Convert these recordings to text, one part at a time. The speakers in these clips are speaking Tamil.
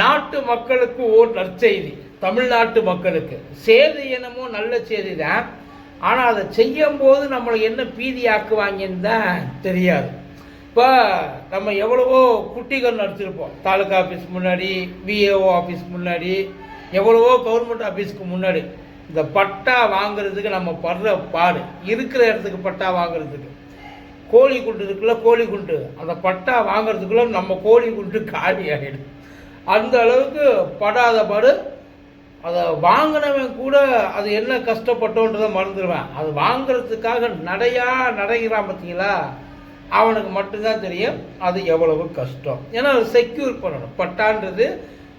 நாட்டு மக்களுக்கு ஓர் நற்செய்தி தமிழ்நாட்டு மக்களுக்கு. சேது என்னமோ நல்ல செய்தி தான் ஆனால் அதை செய்யும் போது நம்மளை என்ன பீதியாக்குவாங்கன்னு தான் தெரியாது. இப்போ நம்ம எவ்வளவோ குட்டிகள் நடத்திருப்போம் தாலுகா ஆஃபீஸ் முன்னாடி விஏஓ ஆஃபீஸ் முன்னாடி எவ்வளவோ கவர்மெண்ட் ஆஃபீஸ்க்கு முன்னாடி. இந்த பட்டா வாங்குறதுக்கு நம்ம படுற பாடு. இருக்கிற இடத்துக்கு பட்டா வாங்குறதுக்கு. கோழி குண்டு இருக்குல்ல கோழி குண்டு. அந்த பட்டா வாங்குறதுக்குள்ள நம்ம கோழி குண்டு காலி ஆகிடும் அந்த அளவுக்கு படாத பாடு. அதை வாங்கினவன் கூட அது என்ன கஷ்டப்பட்டோன்றதை மறந்துடுவேன். அது வாங்கிறதுக்காக நடையா நடைகிறான் பார்த்தீங்களா? அவனுக்கு மட்டும்தான் தெரியும். அது எவ்வளவு கஷ்டம். ஏன்னா அது செக்யூர் பண்ணணும். பட்டான்றது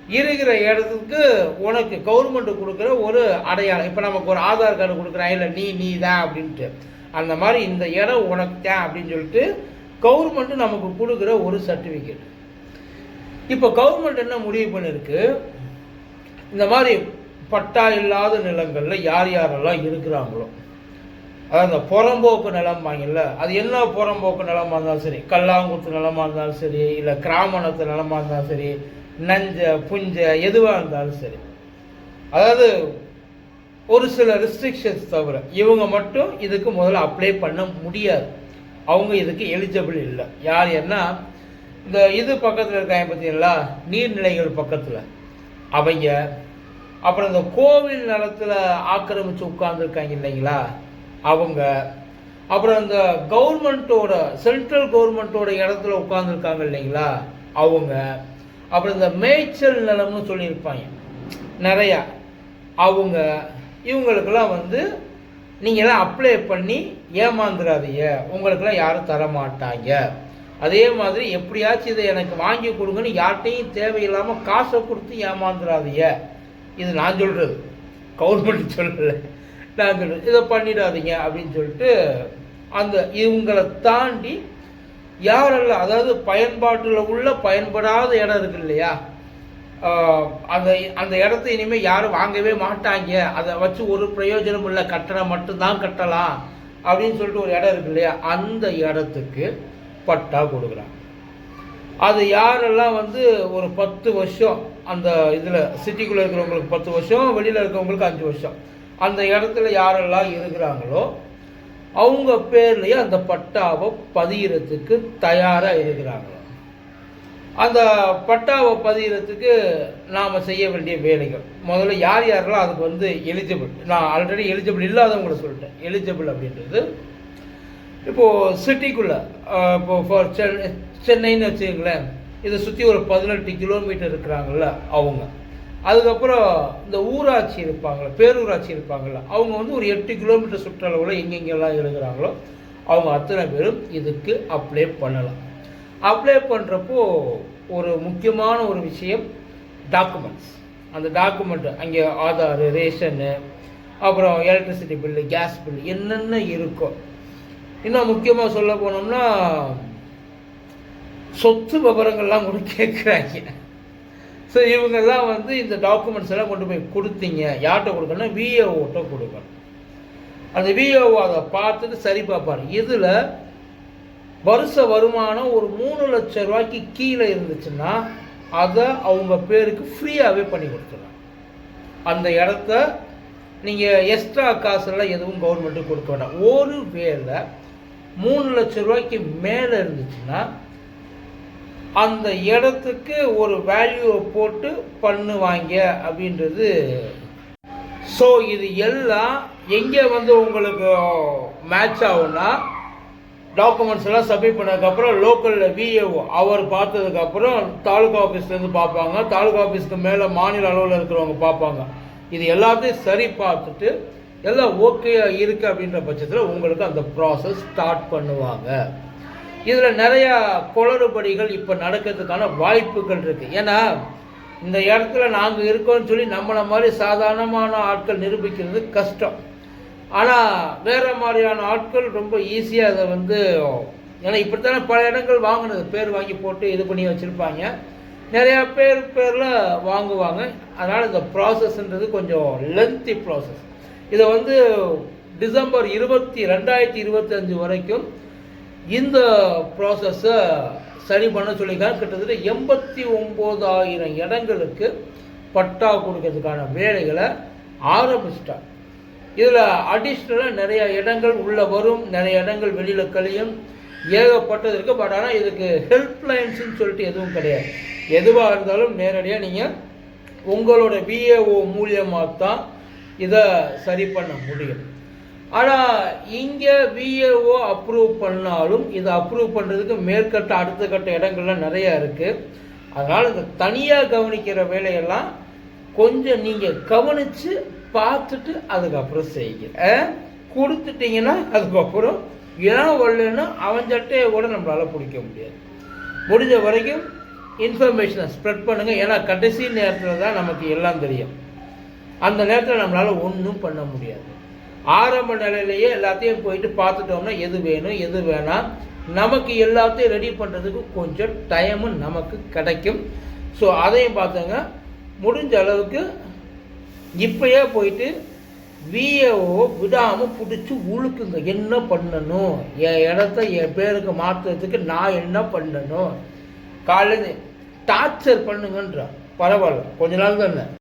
இருக்கிற இடத்துக்கு உனக்கு கவர்மெண்ட் கொடுக்குற ஒரு அடையாளம். இப்போ நமக்கு ஒரு ஆதார் கார்டு கொடுக்குறான். இல்லை நீ நீ தான் அப்படின்ட்டு. அந்த மாதிரி இந்த இடம் உனக்கு தான் அப்படின்னு சொல்லிட்டு கவர்மெண்ட்டு நமக்கு கொடுக்குற ஒரு சர்டிஃபிகேட் இப்போ கவர்மெண்ட் என்ன முடிவு பண்ணியிருக்கு இந்த மாதிரி பட்டா இல்லாத நிலங்களில் யார் யாரெல்லாம் இருக்கிறாங்களோ. அதாவது இந்த புறம்போக்கு நிலம் வாங்கல அது என்ன புறம்போக்கு நிலமாக இருந்தாலும் சரி கல்லாங்குத்து நிலமாக இருந்தாலும் சரி இல்லை கிராமணத்து நிலமாக இருந்தாலும் சரி நஞ்ச புஞ்ச எதுவாக இருந்தாலும் சரி. அதாவது ஒரு சில ரெஸ்ட்ரிக்ஷன்ஸ் தவிர இவங்க மட்டும் இதுக்கு முதல்ல அப்ளை பண்ண முடியாது. அவங்க இதுக்கு எலிஜிபிள் இல்லை. யார் என்ன இந்த இது பக்கத்தில் இருக்காங்க பார்த்தீங்களா நீர்நிலைகள் பக்கத்தில். அவங்க அப்புறம் இந்த கோவில் நிலத்தில் ஆக்கிரமிச்சு உட்கார்ந்துருக்காங்க இல்லைங்களா? அவங்க அப்புறம் இந்த கவர்மெண்ட்டோட சென்ட்ரல் கவர்மெண்ட்டோட இடத்துல உட்காந்துருக்காங்க இல்லைங்களா? அவங்க அப்புறம் இந்த மேய்ச்சல் நிலம்னு சொல்லியிருப்பாங்க. நிறையா. அவங்க இவங்களுக்கெல்லாம் வந்து நீங்களாம் அப்ளை பண்ணி ஏமாந்துடாதீங்க உங்களுக்கெல்லாம் யாரும் தர மாட்டாங்க அதே மாதிரி எப்படியாச்சும் இதை எனக்கு வாங்கி கொடுங்கன்னு யார்கிட்டையும் தேவையில்லாமல் காசை கொடுத்து ஏமாந்துடாதீங்க இது நான் சொல்கிறது கவர்மெண்ட் சொல்லலை. நான் சொல்கிறது இதை பண்ணிடாதீங்க அப்படின்னு சொல்லிட்டு அந்த இவங்களை தாண்டி யாரெல்லாம் அதாவது பயன்பாட்டில் உள்ள பயன்படாத இடம் இருக்கு இல்லையா? அந்த அந்த இடத்த இனிமேல் யாரும் வாங்கவே மாட்டாங்க. அதை வச்சு ஒரு பிரயோஜனம் இல்லை. கட்டணம் மட்டும்தான் கட்டலாம் அப்படின்னு சொல்லிட்டு ஒரு இடம் இருக்கு இல்லையா? அந்த இடத்துக்கு பட்டா கொடுக்குறாங்க. அது யாரெல்லாம் வந்து ஒரு பத்து வருஷம் அந்த இதில் சிட்டிக்குள்ளே இருக்கிறவங்களுக்கு பத்து வருஷம் வெளியில் இருக்கிறவங்களுக்கு அஞ்சு வருஷம் அந்த இடத்துல யாரெல்லாம் இருக்கிறாங்களோ அவங்க பேர்லேயே அந்த பட்டாவை பதிகிறதுக்கு தயாராக இருக்கிறாங்களோ அந்த பட்டாவை பதிகிறதுக்கு நாம் செய்ய வேண்டிய வேலைகள். முதல்ல யார் யாரெல்லாம் அதுக்கு வந்து எலிஜிபிள் நான் ஆல்ரெடி எலிஜிபிள் இல்லாதவங்களை சொல்லிட்டேன். எலிஜிபிள் அப்படின்றது இப்போது சிட்டிக்குள்ளே இப்போ ஃபார் சென்னை சென்னைன்னு வச்சுக்கங்களேன் இதை சுற்றி ஒரு பதினெட்டு கிலோமீட்டர் இருக்கிறாங்கள்ல அவங்க. அதுக்கப்புறம் இந்த ஊராட்சி இருப்பாங்கள்ல பேரூராட்சி இருப்பாங்கள்ல அவங்க வந்து ஒரு எட்டு கிலோமீட்டர் சுற்றளவில் எங்கெங்கெல்லாம் இருக்கிறாங்களோ அவங்க அத்தனை பேரும் இதுக்கு அப்ளை பண்ணலாம். அப்ளை பண்ணுறப்போ ஒரு முக்கியமான ஒரு விஷயம் டாக்குமெண்ட்ஸ் அந்த டாக்குமெண்ட் அங்கே ஆதார் ரேஷனு அப்புறம் எலக்ட்ரிசிட்டி பில்லு கேஸ் பில்லு என்னென்ன இருக்கோ இன்னும் முக்கியமாக சொல்ல போனோம்னா சொத்து விவரங்கள்லாம் கூட கேட்குறாங்க ஸோ இவங்கெல்லாம் வந்து இந்த டாக்குமெண்ட்ஸ் எல்லாம் கொண்டு போய் கொடுத்தீங்க. யார்கிட்ட கொடுக்கணும் விஏஓட்ட கொடுக்கணும். அந்த விஏஓ அதை பார்த்துட்டு சரி பார்ப்பார். இதில் வருஷ வருமானம் ஒரு மூணு லட்சம் ரூபாய்க்கு கீழே இருந்துச்சுன்னா அதை அவங்க பேருக்கு ஃப்ரீயாகவே பண்ணி கொடுத்துடலாம். அந்த இடத்த நீங்கள் எக்ஸ்ட்ரா காசெல்லாம் எதுவும் கவர்மெண்ட்டுக்கு கொடுக்க வேண்டாம். ஒரு வேளை மூணு லட்சம் ரூபாய்க்கு மேலே இருந்துச்சுன்னா அந்த இடத்துக்கு ஒரு வேல்யூவை போட்டு பண்ணுவாங்க அப்படின்றது. ஸோ இது எல்லாம் எங்கே வந்து உங்களுக்கு மேட்ச் ஆகும்னா டாக்குமெண்ட்ஸ் எல்லாம் சப்மிட் பண்ணதுக்கப்புறம் லோக்கலில் விஏஓ அவர் பார்த்ததுக்கப்புறம் தாலுகா ஆஃபீஸ்லேருந்து பார்ப்பாங்க. தாலுகா ஆஃபீஸ்க்கு மேலே மாநில அளவில் இருக்கிறவங்க பார்ப்பாங்க. இது எல்லாத்தையும் சரி பார்த்துட்டு எல்லாம் ஓகே இருக்குது அப்படின்ற பட்சத்தில் உங்களுக்கு அந்த ப்ராசஸ் ஸ்டார்ட் பண்ணுவாங்க. இதில் நிறையா குளறுபடிகள் இப்போ நடக்கிறதுக்கான வாய்ப்புகள் இருக்குது ஏன்னா இந்த இடத்துல நாங்கள் இருக்கோம்னு சொல்லி நம்மளை மாதிரி சாதாரணமான ஆட்கள் நிரூபிக்கிறது கஷ்டம். ஆனால் வேறு மாதிரியான ஆட்கள் ரொம்ப ஈஸியாக அதை வந்து ஏன்னா இப்படித்தானே பல இடங்கள் வாங்கினது. பேர் வாங்கி போட்டு இது பண்ணி வச்சுருப்பாங்க. நிறையா பேர் பேரில் வாங்குவாங்க. அதனால் இந்த ப்ராசஸ்ன்றது கொஞ்சம் லென்த்தி ப்ராசஸ் இதை வந்து டிசம்பர் இருபத்தி ரெண்டாயிரத்தி இருபத்தஞ்சு வரைக்கும் இந்த ப்ராசஸை சரி பண்ண சொல்லியிருக்காங்க. கிட்டத்தட்ட எண்பத்தி ஒம்போதாயிரம் இடங்களுக்கு பட்டா கொடுக்கறதுக்கான வேலைகளை ஆரம்பிச்சிட்டாங்க. இதில் அடிஷ்னலாக நிறைய இடங்கள் உள்ளே வரும் நிறைய இடங்கள் வெளியில் கழியும் ஏகப்பட்டது இருக்குது பட் ஆனால் இதுக்கு ஹெல்ப்லைன்ஸுன்னு சொல்லிட்டு எதுவும் கிடையாது. எதுவாக இருந்தாலும் நேரடியாக நீங்கள் உங்களோட விஏஓ மூலியமாக தான் இதை சரி பண்ண முடியும். ஆனால் இங்கே விஏஓ அப்ரூவ் பண்ணாலும் இதை அப்ரூவ் பண்ணுறதுக்கு மேற்கட்ட அடுத்த கட்ட இடங்கள்லாம் நிறையா இருக்குது அதனால் இந்த தனியாக கவனிக்கிற வேலையெல்லாம் கொஞ்சம் நீங்கள் கவனித்து பார்த்துட்டு அதுக்கப்புறம் செய்யுங்க. கொடுத்துட்டிங்கன்னா அதுக்கப்புறம் ஏன் வரலன்னா அவன் சட்டையை கூட நம்மளால் பிடிக்க முடியாது. முடிஞ்ச வரைக்கும் இன்ஃபர்மேஷனை ஸ்ப்ரெட் பண்ணுங்கள் ஏன்னா கடைசி நேரத்தில் தான் நமக்கு எல்லாம் தெரியும். அந்த நேரத்தில் நம்மளால் ஒன்றும் பண்ண முடியாது. ஆரம்ப நிலையிலேயே எல்லாத்தையும் போயிட்டு பார்த்துட்டோம்னா எது வேணும் எது வேணாம். நமக்கு எல்லாத்தையும் ரெடி பண்ணுறதுக்கு கொஞ்சம் டைமும் நமக்கு கிடைக்கும். ஸோ அதையும் பார்த்தோங்க. முடிஞ்ச அளவுக்கு இப்பயே போயிட்டு விஏஓ விடாமல் பிடிச்சி உழுக்குங்க. என்ன பண்ணணும்? என் இடத்த என் பேருக்கு மாற்றுறதுக்கு நான் என்ன பண்ணணும்? காலையில் டார்ச்சர் பண்ணுங்கன்றான். பரவாயில்ல. கொஞ்ச நாள் தானே.